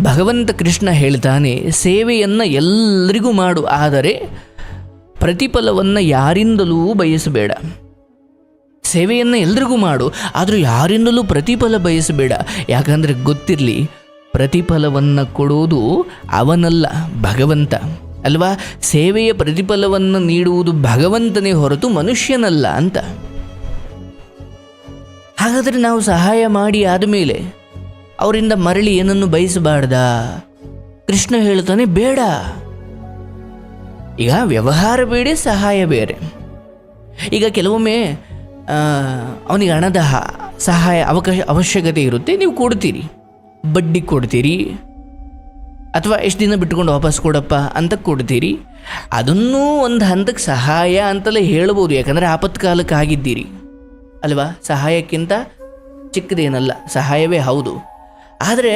ಭಗವಂತ ಕೃಷ್ಣ ಹೇಳ್ತಾನೆ, ಸೇವೆಯನ್ನು ಎಲ್ಲರಿಗೂ ಮಾಡು, ಆದರೆ ಪ್ರತಿಫಲವನ್ನು ಯಾರಿಂದಲೂ ಬಯಸಬೇಡ. ಸೇವೆಯನ್ನು ಎಲ್ರಿಗೂ ಮಾಡು, ಆದರೂ ಯಾರಿಂದಲೂ ಪ್ರತಿಫಲ ಬಯಸಬೇಡ. ಯಾಕಂದರೆ ಗೊತ್ತಿರಲಿ, ಪ್ರತಿಫಲವನ್ನು ಕೊಡುವುದು ಅವನಲ್ಲ, ಭಗವಂತ. ಅಲ್ವಾ? ಸೇವೆಯ ಪ್ರತಿಫಲವನ್ನು ನೀಡುವುದು ಭಗವಂತನೇ ಹೊರತು ಮನುಷ್ಯನಲ್ಲ ಅಂತ. ಹಾಗಾದರೆ ನಾವು ಸಹಾಯ ಮಾಡಿ ಆದಮೇಲೆ ಅವರಿಂದ ಮರಳಿ ಏನನ್ನು ಬಯಸಬಾರ್ದ? ಕೃಷ್ಣ ಹೇಳ್ತಾನೆ ಬೇಡ. ಈಗ ವ್ಯವಹಾರ ಬೇಡೆ, ಸಹಾಯ ಬೇರೆ. ಈಗ ಕೆಲವೊಮ್ಮೆ ಅವನಿಗೆ ಹಣದ ಸಹಾಯ ಅವಕಾಶ, ಅವಶ್ಯಕತೆ ಇರುತ್ತೆ, ನೀವು ಕೊಡ್ತೀರಿ. ಬಡ್ಡಿ ಕೊಡ್ತೀರಿ. ಅಥವಾ ಎಷ್ಟು ದಿನ ಬಿಟ್ಕೊಂಡು ವಾಪಸ್ ಕೊಡಪ್ಪ ಅಂತ ಕೊಡ್ತೀರಿ. ಅದನ್ನೂ ಒಂದು ಹಂತಕ್ಕೆ ಸಹಾಯ ಅಂತಲೇ ಹೇಳ್ಬೋದು, ಯಾಕಂದರೆ ಆಪತ್ಕಾಲಕ್ಕೆ ಆಗಿದ್ದೀರಿ. ಅಲ್ವಾ? ಸಹಾಯಕ್ಕಿಂತ ಚಿಕ್ಕದೇನಲ್ಲ, ಸಹಾಯವೇ ಹೌದು. ಆದರೆ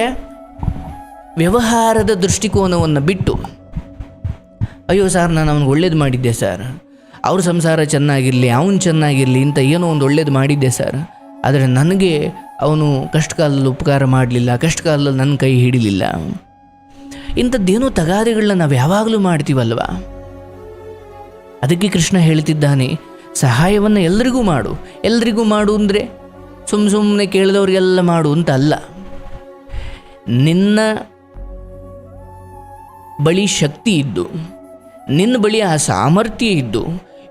ವ್ಯವಹಾರದ ದೃಷ್ಟಿಕೋನವನ್ನು ಬಿಟ್ಟು, ಅಯ್ಯೋ ಸರ್, ನಾನು ಅವ್ನಿಗೆ ಒಳ್ಳೇದು ಮಾಡಿದ್ದೆ ಸರ್. ಅವ್ರ ಸಂಸಾರ ಚೆನ್ನಾಗಿರಲಿ, ಅವನು ಚೆನ್ನಾಗಿರಲಿ ಇಂಥ ಏನೋ ಒಂದು ಒಳ್ಳೇದು ಮಾಡಿದ್ದೆ ಸರ್. ಆದರೆ ನನಗೆ ಅವನು ಕಷ್ಟ ಕಾಲದಲ್ಲಿ ಉಪಕಾರ ಮಾಡಲಿಲ್ಲ ಕಷ್ಟ ಕಾಲದಲ್ಲಿ ನನ್ನ ಕೈ ಹಿಡಿಲಿಲ್ಲ. ಇಂಥದ್ದೇನೋ ತಗಾದೆಗಳನ್ನ ನಾವು ಯಾವಾಗಲೂ ಮಾಡ್ತೀವಲ್ವ? ಅದಕ್ಕೆ ಕೃಷ್ಣ ಹೇಳ್ತಿದ್ದಾನೆ, ಸಹಾಯವನ್ನು ಎಲ್ರಿಗೂ ಮಾಡು. ಎಲ್ರಿಗೂ ಮಾಡು ಅಂದರೆ ಸುಮ್ಮ ಸುಮ್ಮನೆ ಕೇಳಿದವ್ರಿಗೆಲ್ಲ ಮಾಡು ಅಂತ ಅಲ್ಲ. ನಿನ್ನ ಬಳಿ ಶಕ್ತಿ ಇದ್ದು, ನಿನ್ನ ಬಳಿ ಆ ಸಾಮರ್ಥ್ಯ ಇದ್ದು,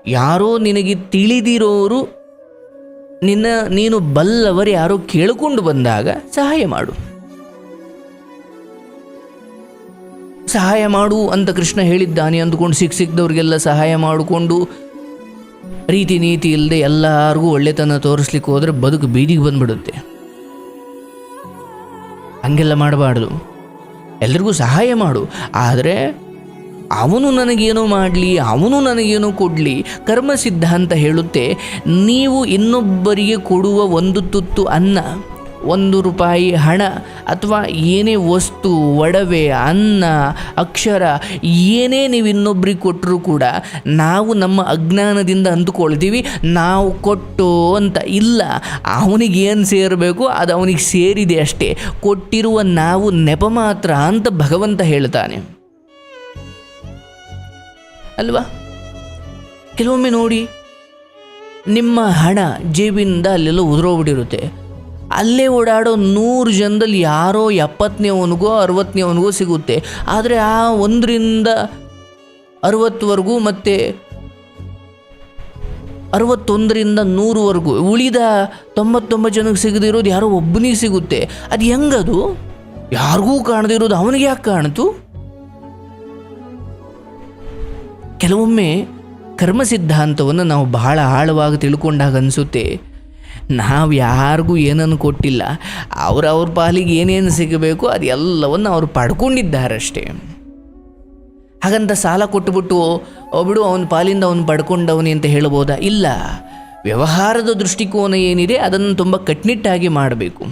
ಯಾರೋ ನಿನಗೆ ತಿಳಿದಿರೋರು ನಿನ್ನ, ನೀನು ಬಲ್ಲವರು ಯಾರೋ ಕೇಳಿಕೊಂಡು ಬಂದಾಗ ಸಹಾಯ ಮಾಡು. ಸಹಾಯ ಮಾಡು ಅಂತ ಕೃಷ್ಣ ಹೇಳಿದ್ದಾನೆ ಅಂದುಕೊಂಡು ಸಿಕ್ಕ ಸಿಕ್ಕಿದವ್ರಿಗೆಲ್ಲ ಸಹಾಯ ಮಾಡಿಕೊಂಡು ರೀತಿ ನೀತಿ ಇಲ್ಲದೆ ಎಲ್ಲರಿಗೂ ಒಳ್ಳೆತನ ತೋರಿಸ್ಲಿಕ್ಕೆ ಹೋದರೆ ಬದುಕು ಬೀದಿಗೆ ಬಂದ್ಬಿಡುತ್ತೆ. ಹಂಗೆಲ್ಲ ಮಾಡಬಾರ್ದು. ಎಲ್ರಿಗೂ ಸಹಾಯ ಮಾಡು. ಆದರೆ ಅವನು ನನಗೇನೋ ಮಾಡಲಿ, ಅವನು ನನಗೇನೋ ಕೊಡಲಿ ಕರ್ಮ ಸಿದ್ಧಾಂತ ಹೇಳುತ್ತೆ. ನೀವು ಇನ್ನೊಬ್ಬರಿಗೆ ಕೊಡುವ ಒಂದು ತುತ್ತು ಅನ್ನ. ಒಂದು ರೂಪಾಯಿ ಹಣ ಅಥವಾ ಏನೇ ವಸ್ತು, ಒಡವೆ, ಅನ್ನ, ಅಕ್ಷರ, ಏನೇ ನೀವು ಇನ್ನೊಬ್ರಿಗೆ ಕೊಟ್ಟರೂ ಕೂಡ ನಾವು ನಮ್ಮ ಅಜ್ಞಾನದಿಂದ ಅಂದುಕೊಳ್ತೀವಿ, ನಾವು ಕೊಟ್ಟು ಅಂತ. ಇಲ್ಲ, ಅವನಿಗೆ ಏನು ಸೇರಬೇಕು, ಅದು ಅವನಿಗೆ ಸೇರಿದೆ ಅಷ್ಟೇ. ಕೊಟ್ಟಿರುವ ನಾವು ನೆಪ ಮಾತ್ರ ಅಂತ ಭಗವಂತ ಹೇಳ್ತಾನೆ. ಅಲ್ವಾ? ಕೆಲವೊಮ್ಮೆ ನೋಡಿ, ನಿಮ್ಮ ಹಣ ಜೇಬಿನಿಂದ ಅಲ್ಲೆಲ್ಲ ಉದುರೋಗ್ಬಿಟ್ಟಿರುತ್ತೆ ಅಲ್ಲೇ ಓಡಾಡೋ ನೂರು ಜನದಲ್ಲಿ ಯಾರೋ ಎಪ್ಪತ್ತನೇವನಿಗೋ ಅರವತ್ತನೇವನಿಗೋ ಸಿಗುತ್ತೆ. ಆದರೆ ಆ ಒಂದರಿಂದ ಅರವತ್ತುವರೆಗೂ ಮತ್ತು ಅರವತ್ತೊಂದರಿಂದ ನೂರುವರೆಗೂ ಉಳಿದ ತೊಂಬತ್ತೊಂಬತ್ತು ಜನಕ್ಕೆ ಸಿಗದಿರೋದು ಯಾರೋ ಒಬ್ಬನಿಗೆ ಸಿಗುತ್ತೆ. ಅದು ಹೆಂಗದು? ಯಾರಿಗೂ ಕಾಣದಿರೋದು ಅವನಿಗೆ ಯಾಕೆ ಕಾಣ್ತು ಕೆಲವೊಮ್ಮೆ ಕರ್ಮ ಸಿದ್ಧಾಂತವನ್ನು ನಾವು ಬಹಳ ಆಳವಾಗಿ ತಿಳ್ಕೊಂಡಾಗ ಅನಿಸುತ್ತೆ. ನಾವು ಯಾರಿಗೂ ಏನನ್ನು ಕೊಟ್ಟಿಲ್ಲ. ಅವರವ್ರ ಅವ್ರ ಪಾಲಿಗೆ ಏನೇನು ಸಿಗಬೇಕು ಅದೆಲ್ಲವನ್ನು ಅವರು ಪಡ್ಕೊಂಡಿದ್ದಾರಷ್ಟೇ. ಹಾಗಂತ ಸಾಲ ಕೊಟ್ಟುಬಿಟ್ಟು, "ಓ ಬಿಡು, ಅವನ ಪಾಲಿಂದ ಅವನು ಪಡ್ಕೊಂಡವನಿ ಅಂತ ಹೇಳ್ಬೋದಾ? ಇಲ್ಲ. ವ್ಯವಹಾರದ ದೃಷ್ಟಿಕೋನ ಏನಿದೆ ಅದನ್ನು ತುಂಬ ಕಟ್ನಿಟ್ಟಾಗಿ ಮಾಡಬೇಕು.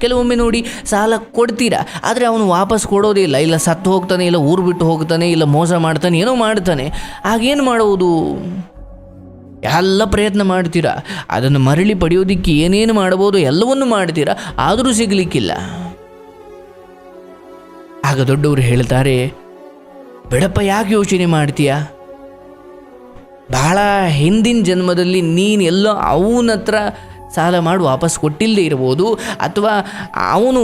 ಕೆಲವೊಮ್ಮೆ ನೋಡಿ ಸಾಲ ಕೊಡ್ತೀರಾ, ಆದರೆ ಅವನು ವಾಪಸ್ ಕೊಡೋದೇ ಇಲ್ಲ ಇಲ್ಲ ಸತ್ತು ಹೋಗ್ತಾನೆ, ಇಲ್ಲ ಊರು ಬಿಟ್ಟು ಹೋಗ್ತಾನೆ, ಇಲ್ಲ ಮೋಸ ಮಾಡ್ತಾನೆ, ಏನೋ ಮಾಡ್ತಾನೆ. ಆಗೇನು ಮಾಡುವುದು ಎಲ್ಲ ಪ್ರಯತ್ನ ಮಾಡ್ತೀರಾ? ಅದನ್ನು ಮರಳಿ ಪಡೆಯೋದಿಕ್ಕೆ ಏನೇನು ಮಾಡಬಹುದು, ಎಲ್ಲವನ್ನು ಮಾಡ್ತೀರಾ? ಆದರೂ ಸಿಗಲಿಕ್ಕಿಲ್ಲ. ಆಗ ದೊಡ್ಡವರು ಹೇಳ್ತಾರೆ, ಬಿಡಪ್ಪ, ಯಾಕೆ ಯೋಚನೆ ಮಾಡ್ತೀಯ? ಬಹಳ ಹಿಂದಿನ ಜನ್ಮದಲ್ಲಿ ನೀನು ಎಲ್ಲೋ ಅವನ ಹತ್ರ ಸಾಲ ಮಾಡಿ, ವಾಪಸ್ ಕೊಟ್ಟಿಲ್ಲದೆ ಇರ್ಬೋದು. ಅಥವಾ ಅವನು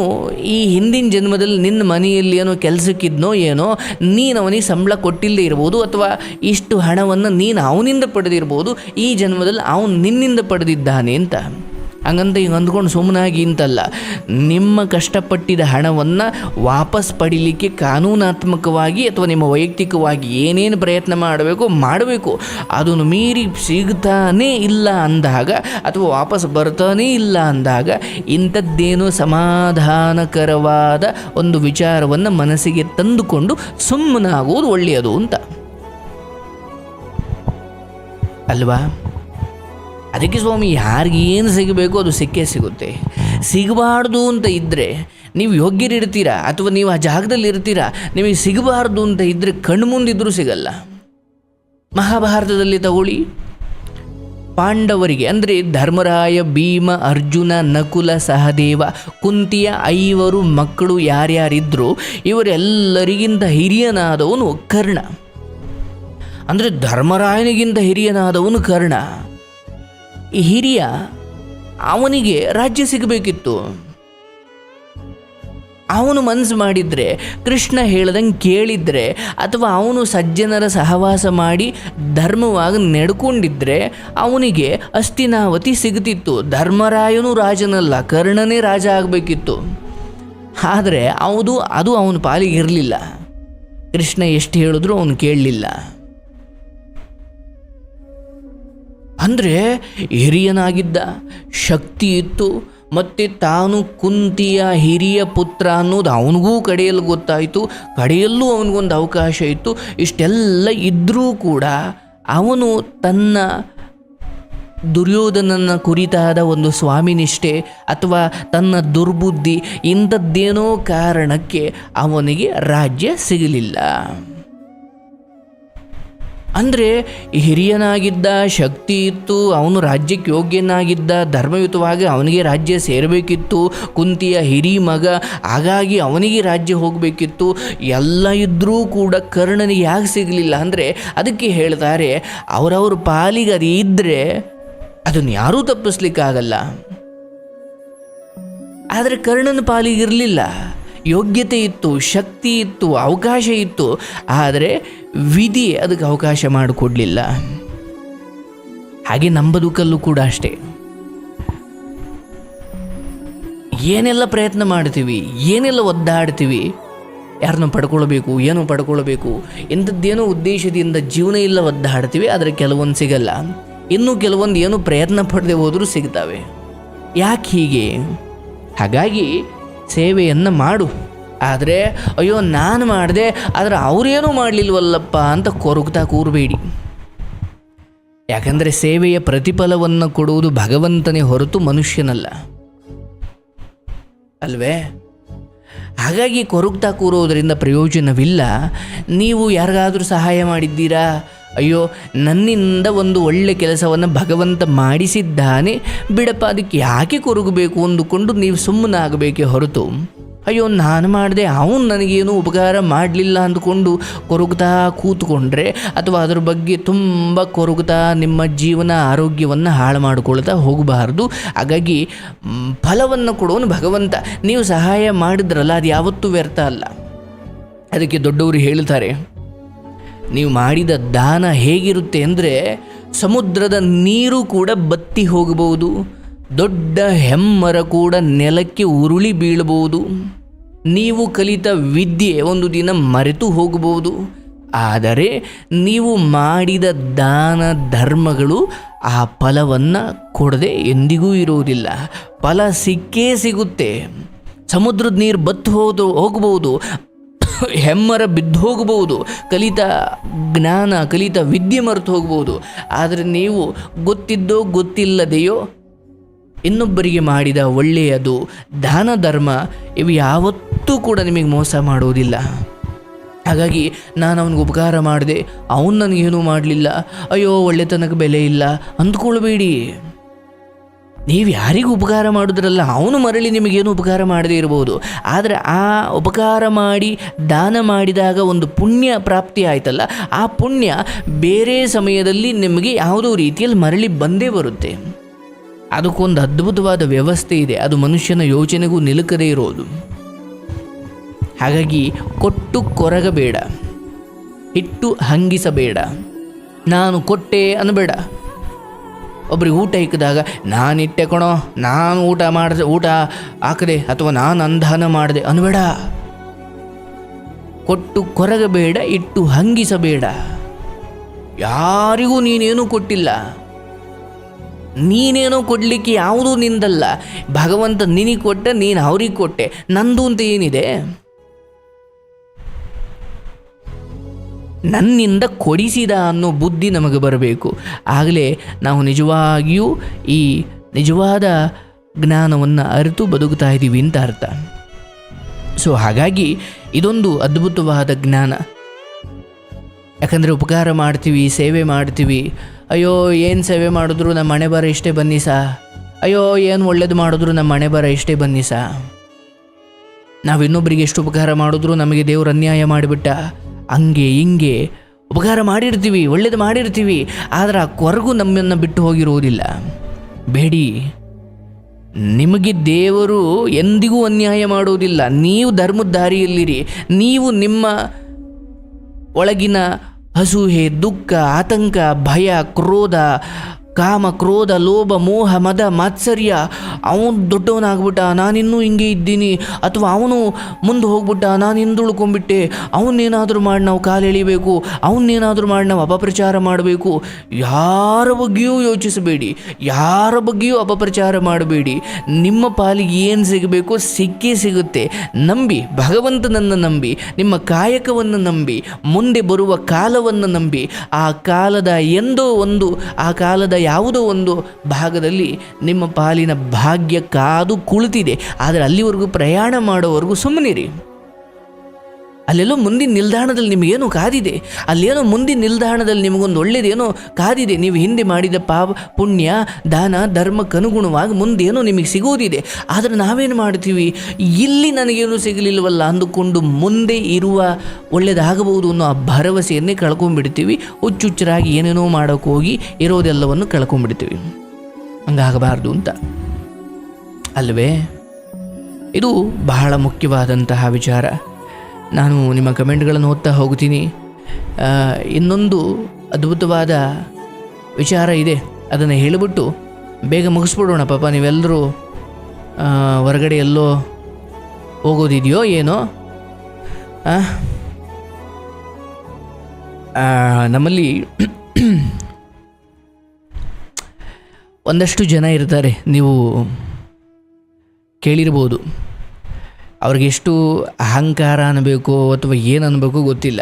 ಈ ಹಿಂದಿನ ಜನ್ಮದಲ್ಲಿ ನಿನ್ನ ಮನೆಯಲ್ಲಿ ಏನೋ ಕೆಲಸಕ್ಕಿದ್ನೋ ಏನೋ, ನೀನು ಅವನಿಗೆ ಸಂಬಳ ಕೊಟ್ಟಿಲ್ಲದೆ ಇರ್ಬೋದು, ಅಥವಾ ಇಷ್ಟು ಹಣವನ್ನು ನೀನು ಅವನಿಂದ ಪಡೆದಿರ್ಬೋದು, ಈ ಜನ್ಮದಲ್ಲಿ ಅವನು ನಿನ್ನಿಂದ ಪಡೆದಿದ್ದಾನೆ ಅಂತ. ಹಂಗಂತ ಈಗ ಅಂದ್ಕೊಂಡು ಸುಮ್ಮನಾಗಿ ಇಂತಲ್ಲ. ನಿಮ್ಮ ಕಷ್ಟಪಟ್ಟಿದ ಹಣವನ್ನು ವಾಪಸ್ ಪಡಿಲಿಕ್ಕೆ ಕಾನೂನಾತ್ಮಕವಾಗಿ ಅಥವಾ ನಿಮ್ಮ ವೈಯಕ್ತಿಕವಾಗಿ ಏನೇನು ಪ್ರಯತ್ನ ಮಾಡಬೇಕು ಮಾಡಬೇಕು, ಅದನ್ನು ಮೀರಿ ಸಿಗ್ತಾನೇ ಇಲ್ಲ ಅಂದಾಗ ಅಥವಾ ವಾಪಸ್ ಬರ್ತಾನೇ ಇಲ್ಲ ಅಂದಾಗ ಇಂಥದ್ದೇನೋ ಸಮಾಧಾನಕರವಾದ ಒಂದು ವಿಚಾರವನ್ನು ಮನಸ್ಸಿಗೆ ತಂದುಕೊಂಡು ಸುಮ್ಮನಾಗುವುದು ಒಳ್ಳೆಯದು ಅಂತ. ಅಲ್ವಾ? ಅದಕ್ಕೆ ಸ್ವಾಮಿ, ಯಾರಿಗೆ ಏನು ಸಿಗಬೇಕು ಅದು ಸಿಕ್ಕೇ ಸಿಗುತ್ತೆ. ಸಿಗಬಾರ್ದು ಅಂತ ಇದ್ದರೆ ನೀವು ಯೋಗ್ಯರಿರ್ತೀರಾ? ಅಥವಾ ನೀವು ಆ ಜಾಗದಲ್ಲಿ ಇರ್ತೀರಾ? ನಿಮಗೆ ಸಿಗಬಾರ್ದು ಅಂತ ಇದ್ದರೆ ಕಣ್ಣು ಮುಂದಿದ್ರೂ ಸಿಗಲ್ಲ. ಮಹಾಭಾರತದಲ್ಲಿ ತಗೊಳ್ಳಿ. ಪಾಂಡವರಿಗೆ, ಅಂದರೆ ಧರ್ಮರಾಯ, ಭೀಮ, ಅರ್ಜುನ, ನಕುಲ, ಸಹದೇವ, ಕುಂತಿಯ ಐವರು ಮಕ್ಕಳು ಯಾರ್ಯಾರಿದ್ರು, ಇವರೆಲ್ಲರಿಗಿಂತ ಹಿರಿಯನಾದವನು ಕರ್ಣ. ಅಂದರೆ ಧರ್ಮರಾಯನಿಗಿಂತ ಹಿರಿಯನಾದವನು ಕರ್ಣ. ಹಿರಿಯ ಅವನಿಗೆ ರಾಜ್ಯ ಸಿಗಬೇಕಿತ್ತು. ಅವನು ಮನಸ್ಸು ಮಾಡಿದರೆ, ಕೃಷ್ಣ ಹೇಳ್ದಂಗೆ ಕೇಳಿದ್ರೆ, ಅಥವಾ ಅವನು ಸಜ್ಜನರ ಸಹವಾಸ ಮಾಡಿ ಧರ್ಮವಾಗಿ ನಡ್ಕೊಂಡಿದ್ರೆ, ಅವನಿಗೆ ಅಸ್ತಿನಾವತಿ ಸಿಗ್ತಿತ್ತು. ಧರ್ಮರಾಯನು ರಾಜನಲ್ಲ, ಕರ್ಣನೇ ರಾಜ ಆಗಬೇಕಿತ್ತು. ಆದರೆ ಅವನು ಅದು ಅವನ ಪಾಲಿಗೆ ಇರಲಿಲ್ಲ. ಕೃಷ್ಣ ಎಷ್ಟು ಹೇಳಿದ್ರು ಅವನು ಕೇಳಲಿಲ್ಲ. ಅಂದರೆ ಹಿರಿಯನಾಗಿದ್ದ ಶಕ್ತಿ ಇತ್ತು, ಮತ್ತು ತಾನು ಕುಂತಿಯ ಹಿರಿಯ ಪುತ್ರ ಅನ್ನೋದು ಅವನಿಗೂ ಕಡೆಯಲ್ಲಿ ಗೊತ್ತಾಯಿತು, ಕಡೆಯಲ್ಲೂ ಅವನಿಗೊಂದು ಅವಕಾಶ ಇತ್ತು. ಇಷ್ಟೆಲ್ಲ ಇದ್ದರೂ ಕೂಡ ಅವನು ತನ್ನ ದುರ್ಯೋಧನನ ಕುರಿತಾದ ಒಂದು ಸ್ವಾಮಿನಿಷ್ಠೆ ಅಥವಾ ತನ್ನ ದುರ್ಬುದ್ಧಿ ಇಂಥದ್ದೇನೋ ಕಾರಣಕ್ಕೆ ಅವನಿಗೆ ರಾಜ್ಯ ಸಿಗಲಿಲ್ಲ. ಅಂದರೆ ಹಿರಿಯನಾಗಿದ್ದ ಶಕ್ತಿ ಇತ್ತು, ಅವನು ರಾಜ್ಯಕ್ಕೆ ಯೋಗ್ಯನಾಗಿದ್ದ, ಧರ್ಮಯುತವಾಗಿ ಅವನಿಗೆ ರಾಜ್ಯ ಸೇರಬೇಕಿತ್ತು, ಕುಂತಿಯ ಹಿರಿ ಮಗ, ಹಾಗಾಗಿ ಅವನಿಗೆ ರಾಜ್ಯ ಹೋಗಬೇಕಿತ್ತು. ಎಲ್ಲ ಇದ್ದರೂ ಕೂಡ ಕರ್ಣನಿಗೆ ಯಾಕೆ ಸಿಗಲಿಲ್ಲ ಅಂದರೆ ಅದಕ್ಕೆ ಹೇಳ್ತಾರೆ, ಅವರವ್ರ ಪಾಲಿಗೆ ಅದು ಇದ್ದರೆ ಅದನ್ನು ಯಾರೂ ತಪ್ಪಿಸ್ಲಿಕ್ಕಾಗಲ್ಲ. ಆದರೆ ಕರ್ಣನ ಪಾಲಿಗೆ ಇರಲಿಲ್ಲ. ಯೋಗ್ಯತೆ ಇತ್ತು, ಶಕ್ತಿ ಇತ್ತು, ಅವಕಾಶ ಇತ್ತು, ಆದರೆ ವಿಧಿ ಅದಕ್ಕೆ ಅವಕಾಶ ಮಾಡಿಕೊಡ್ಲಿಲ್ಲ. ಹಾಗೆ ನಮ್ಮ ಬದುಕಲ್ಲೂ ಕೂಡ ಅಷ್ಟೇ. ಏನೆಲ್ಲ ಪ್ರಯತ್ನ ಮಾಡ್ತೀವಿ, ಏನೆಲ್ಲ ಒದ್ದಾಡ್ತೀವಿ, ಯಾರನ್ನು ಪಡ್ಕೊಳ್ಬೇಕು, ಏನು ಪಡ್ಕೊಳ್ಬೇಕು ಇಂಥದ್ದೇನೋ ಉದ್ದೇಶದಿಂದ ಜೀವನ ಇಲ್ಲ ಒದ್ದಾಡ್ತೀವಿ, ಆದರೆ ಕೆಲವೊಂದು ಸಿಗಲ್ಲ. ಇನ್ನೂ ಕೆಲವೊಂದು ಏನು ಪ್ರಯತ್ನ ಪಡದೆ ಹೋದರೂ ಸಿಗ್ತವೆ. ಯಾಕೆ ಹೀಗೆ? ಹಾಗಾಗಿ ಸೇವೆಯನ್ನು ಮಾಡು. ಆದರೆ, ಅಯ್ಯೋ, ನಾನು ಮಾಡಿದೆ, ಆದರೆ ಅವರೇನೂ ಮಾಡಲಿಲ್ವಲ್ಲಪ್ಪ ಅಂತ ಕೊರಗ್ತಾ ಕೂರಬೇಡಿ. ಯಾಕಂದರೆ ಸೇವೆಯ ಪ್ರತಿಫಲವನ್ನು ಕೊಡುವುದು ಭಗವಂತನೇ ಹೊರತು ಮನುಷ್ಯನಲ್ಲ. ಅಲ್ವೇ? ಹಾಗಾಗಿ ಕೊರಗ್ತಾ ಕೂರೋದರಿಂದ ಪ್ರಯೋಜನವಿಲ್ಲ. ನೀವು ಯಾರಿಗಾದರೂ ಸಹಾಯ ಮಾಡಿದ್ದೀರಾ? ಅಯ್ಯೋ, ನನ್ನಿಂದ ಒಂದು ಒಳ್ಳೆ ಕೆಲಸವನ್ನು ಭಗವಂತ ಮಾಡಿಸಿದ್ದಾನೆ. ಬಿಡಪ್ಪ, ಅದಕ್ಕೆ ಯಾಕೆ ಕೊರಗಬೇಕು ಅಂದುಕೊಂಡು ನೀವು ಸುಮ್ಮನಾಗಬೇಕೇ ಹೊರತು. ಅಯ್ಯೋ, ನಾನು ಮಾಡಿದೆ, ಅವನು ನನಗೇನು ಉಪಕಾರ ಮಾಡಲಿಲ್ಲ ಅಂದುಕೊಂಡು ಕೊರಗುತ್ತಾ ಕೂತ್ಕೊಂಡ್ರೆ, ಅಥವಾ ಅದರ ಬಗ್ಗೆ ತುಂಬ ಕೊರಗುತ್ತಾ ನಿಮ್ಮ ಜೀವನ ಆರೋಗ್ಯವನ್ನು ಹಾಳು ಮಾಡಿಕೊಳ್ತಾ ಹೋಗಬಾರ್ದು. ಹಾಗಾಗಿ ಫಲವನ್ನು ಕೊಡೋನು ಭಗವಂತ. ನೀವು ಸಹಾಯ ಮಾಡಿದ್ರಲ್ಲ, ಅದು ಯಾವತ್ತೂ ವ್ಯರ್ಥ ಅಲ್ಲ. ಅದಕ್ಕೆ ದೊಡ್ಡವರು ಹೇಳ್ತಾರೆ ನೀವು ಮಾಡಿದ ದಾನ ಹೇಗಿರುತ್ತೆ ಅಂದರೆ ಸಮುದ್ರದ ನೀರು ಕೂಡ ಬತ್ತಿ ಹೋಗಬಹುದು, ದೊಡ್ಡ ಹೆಮ್ಮರ ಕೂಡ ನೆಲಕ್ಕೆ ಉರುಳಿ ಬೀಳಬಹುದು. ನೀವು ಕಲಿತ ವಿದ್ಯೆ ಒಂದು ದಿನ ಮರೆತು ಹೋಗಬಹುದು, ಆದರೆ ನೀವು ಮಾಡಿದ ದಾನ ಧರ್ಮಗಳು ಆ ಫಲವನ್ನು ಕೊಡದೆ ಎಂದಿಗೂ ಇರುವುದಿಲ್ಲ. ಫಲ ಸಿಕ್ಕೇ ಸಿಗುತ್ತೆ. ಸಮುದ್ರದ ನೀರು ಬತ್ತು ಹೋದು ಹೋಗಬಹುದು ಹೆಮ್ಮರ ಬಿದ್ದು ಹೋಗಬಹುದು, ಕಲಿತ ಜ್ಞಾನ, ಕಲಿತ ವಿದ್ಯೆ ಮರೆತು ಹೋಗಬಹುದು. ಆದರೆ ನೀವು ಗೊತ್ತಿದ್ದೋ ಗೊತ್ತಿಲ್ಲದೆಯೋ, ಇನ್ನೊಬ್ಬರಿಗೆ ಮಾಡಿದ ಒಳ್ಳೆಯದು, ದಾನ, ಧರ್ಮ, ಇವು ಯಾವತ್ತೂ ಕೂಡ ನಿಮಗೆ ಮೋಸ ಮಾಡುವುದಿಲ್ಲ. ಹಾಗಾಗಿ ನಾನು ಅವನಿಗೆ ಉಪಕಾರ ಮಾಡಿದೆ, ಅವನು ನನಗೇನೂ ಮಾಡಲಿಲ್ಲ. ಅಯ್ಯೋ, ಒಳ್ಳೆತನಕ್ಕೆ ಬೆಲೆ ಇಲ್ಲ, ಅಂದ್ಕೊಳ್ಬೇಡಿ. ನೀವು ಯಾರಿಗೂ ಉಪಕಾರ ಮಾಡಿದ್ರಲ್ಲ, ಅವನು ಮರಳಿ ನಿಮಗೇನು ಉಪಕಾರ ಮಾಡದೇ ಇರಬಹುದು ಆದರೆ ಆ ಉಪಕಾರ ಮಾಡಿ, ದಾನ ಮಾಡಿದಾಗ ಒಂದು ಪುಣ್ಯ ಪ್ರಾಪ್ತಿ ಆಯ್ತಲ್ಲ, ಆ ಪುಣ್ಯ ಬೇರೆ ಸಮಯದಲ್ಲಿ ನಿಮಗೆ ಯಾವುದೋ ರೀತಿಯಲ್ಲಿ ಮರಳಿ ಬಂದೇ ಬರುತ್ತೆ. ಅದಕ್ಕೊಂದು ಅದ್ಭುತವಾದ ವ್ಯವಸ್ಥೆ ಇದೆ, ಅದು ಮನುಷ್ಯನ ಯೋಚನೆಗೂ ನಿಲುಕದೇ ಇರೋದು. ಹಾಗಾಗಿ ಕೊಟ್ಟು ಕೊರಗಬೇಡ ಇಟ್ಟು ಹಂಗಿಸಬೇಡ. ನಾನು ಕೊಟ್ಟೆ ಅನ್ನಬೇಡ. ಒಬ್ರಿಗೆ ಊಟ ಇಕ್ಕಿದಾಗ, ನಾನು ಇಟ್ಟೆ ಕಣೋ, ನಾನು ಊಟ ಮಾಡಿದೆ, ಊಟ ಹಾಕದೆ ಅಥವಾ ನಾನು ಅಂದಾನ ಮಾಡಿದೆ ಅನ್ಬೇಡ. ಕೊಟ್ಟು ಕೊರಗಬೇಡ, ಇಟ್ಟು ಹಂಗಿಸಬೇಡ. ಯಾರಿಗೂ ನೀನೇನೂ ಕೊಟ್ಟಿಲ್ಲ. ನೀನೇನೋ ಕೊಡಲಿಕ್ಕೆ ಯಾವುದೂ ನಿಂದಲ್ಲ. ಭಗವಂತ ನಿನಗೆ ಕೊಟ್ಟ, ನೀನು ಅವ್ರಿಗೆ ಕೊಟ್ಟೆ. ನಂದು ಅಂತ ಏನಿದೆ? ನನ್ನಿಂದ ಕೊಡಿಸಿದ ಅನ್ನೋ ಬುದ್ಧಿ ನಮಗೆ ಬರಬೇಕು. ಆಗಲೇ ನಾವು ನಿಜವಾಗಿಯೂ ಈ ನಿಜವಾದ ಜ್ಞಾನವನ್ನು ಅರಿತು ಬದುಕ್ತಾ ಇದ್ದೀವಿ ಅಂತ ಅರ್ಥ. ಸೊ ಹಾಗಾಗಿ ಇದೊಂದು ಅದ್ಭುತವಾದ ಜ್ಞಾನ. ಯಾಕಂದರೆ ಉಪಕಾರ ಮಾಡ್ತೀವಿ, ಸೇವೆ ಮಾಡ್ತೀವಿ. ಅಯ್ಯೋ, ಏನು ಸೇವೆ ಮಾಡಿದ್ರು ನಮ್ಮ ಮನೆ ಬರ ಇಷ್ಟೇ ಬನ್ನಿ ಸಾ. ಅಯ್ಯೋ, ಏನು ಒಳ್ಳೇದು ಮಾಡಿದ್ರು ನಮ್ಮ ಮನೆ ಬರ ಇಷ್ಟೇ ಬನ್ನಿ ಸಾ. ನಾವು ಇನ್ನೊಬ್ಬರಿಗೆ ಎಷ್ಟು ಉಪಕಾರ ಮಾಡಿದ್ರು ನಮಗೆ ದೇವರು ಅನ್ಯಾಯ ಮಾಡಿಬಿಟ್ಟ. ಹಂಗೆ ಹಿಂಗೆ ಉಪಕಾರ ಮಾಡಿರ್ತೀವಿ, ಒಳ್ಳೇದು ಮಾಡಿರ್ತೀವಿ, ಆದರೆ ಆ ಕೊರಗು ನಮ್ಮನ್ನು ಬಿಟ್ಟು ಹೋಗಿರುವುದಿಲ್ಲ. ಬೇಡಿ, ನಿಮಗೆ ದೇವರು ಎಂದಿಗೂ ಅನ್ಯಾಯ ಮಾಡುವುದಿಲ್ಲ. ನೀವು ಧರ್ಮದ ದಾರಿಯಲ್ಲಿರಿ ನೀವು ನಿಮ್ಮ ಒಳಗಿನ ಹಸುಹೆ ದುಃಖ, ಆತಂಕ, ಭಯ, ಕ್ರೋಧ ಕಾಮ, ಕ್ರೋಧ, ಲೋಭ, ಮೋಹ, ಮದ, ಮಾತ್ಸರ್ಯ, ಅವನು ದೊಡ್ಡವನಾಗ್ಬಿಟ್ಟ, ನಾನಿನ್ನೂ ಹಿಂಗೆ ಇದ್ದೀನಿ. ಅಥವಾ ಅವನು ಮುಂದೆ ಹೋಗ್ಬಿಟ್ಟ ನಾನು ಹಿಂದುಳ್ಕೊಂಡ್ಬಿಟ್ಟೆ ಅವನ್ನೇನಾದರೂ ಮಾಡಿ ನಾವು ಕಾಲೆಳಿಬೇಕು ಅವನ್ನೇನಾದರೂ ಮಾಡಿ ನಾವು ಅಪಪ್ರಚಾರ ಮಾಡಬೇಕು. ಯಾರ ಬಗ್ಗೆಯೂ ಯೋಚಿಸಬೇಡಿ, ಯಾರ ಬಗ್ಗೆಯೂ ಅಪಪ್ರಚಾರ ಮಾಡಬೇಡಿ. ನಿಮ್ಮ ಪಾಲಿಗೆ ಏನು ಸಿಗಬೇಕು, ಸಿಕ್ಕೇ ಸಿಗುತ್ತೆ. ನಂಬಿ ಭಗವಂತನನ್ನು ನಂಬಿ, ನಿಮ್ಮ ಕಾಯಕವನ್ನು ನಂಬಿ, ಮುಂದೆ ಬರುವ ಕಾಲವನ್ನು ನಂಬಿ, ಆ ಕಾಲದ ಎಂದೋ ಒಂದು, ಆ ಕಾಲದ ಯಾವುದೋ ಒಂದು ಭಾಗದಲ್ಲಿ ನಿಮ್ಮ ಪಾಲಿನ ಭಾಗ್ಯ ಕಾದು ಕುಳಿತಿದೆ. ಆದರೆ ಅಲ್ಲಿವರೆಗೂ ಪ್ರಯಾಣ ಮಾಡೋವರೆಗೂ ಸುಮ್ಮನಿರಿ. ಅಲ್ಲೆಲ್ಲೋ ಮುಂದಿನ ನಿಲ್ದಾಣದಲ್ಲಿ ನಿಮಗೇನು ಕಾದಿದೆ, ಅಲ್ಲೇನೋ ಮುಂದಿನ ನಿಲ್ದಾಣದಲ್ಲಿ ನಿಮಗೊಂದು ಒಳ್ಳೇದೇನೋ ಕಾದಿದೆ, ನೀವು ಹಿಂದೆ ಮಾಡಿದ ಪಾಪ ಪುಣ್ಯ, ದಾನ, ಧರ್ಮಕ್ಕನುಗುಣವಾಗಿ ಮುಂದೇನೋ ನಿಮಗೆ ಸಿಗೋದಿದೆ. ಆದರೆ ನಾವೇನು ಮಾಡ್ತೀವಿ? ಇಲ್ಲಿ ನನಗೇನು ಸಿಗಲಿಲ್ಲವಲ್ಲ ಅಂದುಕೊಂಡು ಮುಂದೆ ಇರುವ ಒಳ್ಳೆಯದಾಗಬಹುದು ಅನ್ನೋ ಆ ಭರವಸೆಯನ್ನೇ ಕಳ್ಕೊಂಡ್ಬಿಡ್ತೀವಿ. ಹುಚ್ಚುಚ್ಚರಾಗಿ ಏನೇನೋ ಮಾಡೋಕೆ ಹೋಗಿ ಇರೋದೆಲ್ಲವನ್ನು ಕಳ್ಕೊಂಡ್ಬಿಡ್ತೀವಿ. ಹಂಗಾಗಬಾರ್ದು ಅಂತ. ಅಲ್ವೇ? ಇದು ಬಹಳ ಮುಖ್ಯವಾದಂತಹ ವಿಚಾರ. ನಾನು ನಿಮ್ಮ ಕಮೆಂಟ್ಗಳನ್ನು ಓದ್ತಾ ಹೋಗ್ತೀನಿ. ಇನ್ನೊಂದು ಅದ್ಭುತವಾದ ವಿಚಾರ ಇದೆ. ಅದನ್ನು ಹೇಳಿಬಿಟ್ಟು ಬೇಗ ಮುಗಿಸ್ಬಿಡೋಣ ಪಾಪ. ನೀವೆಲ್ಲರೂ ಹೊರಗಡೆ ಎಲ್ಲೋ ಹೋಗೋದಿದೆಯೋ ಏನೋ? ನಮ್ಮಲ್ಲಿ ಒಂದಷ್ಟು ಜನ ಇರ್ತಾರೆ. ನೀವು ಕೇಳಿರ್ಬೋದು. ಅವ್ರಿಗೆ ಎಷ್ಟು ಅಹಂಕಾರ ಅನ್ನಬೇಕು ಅಥವಾ ಏನು ಅನ್ನಬೇಕು ಗೊತ್ತಿಲ್ಲ.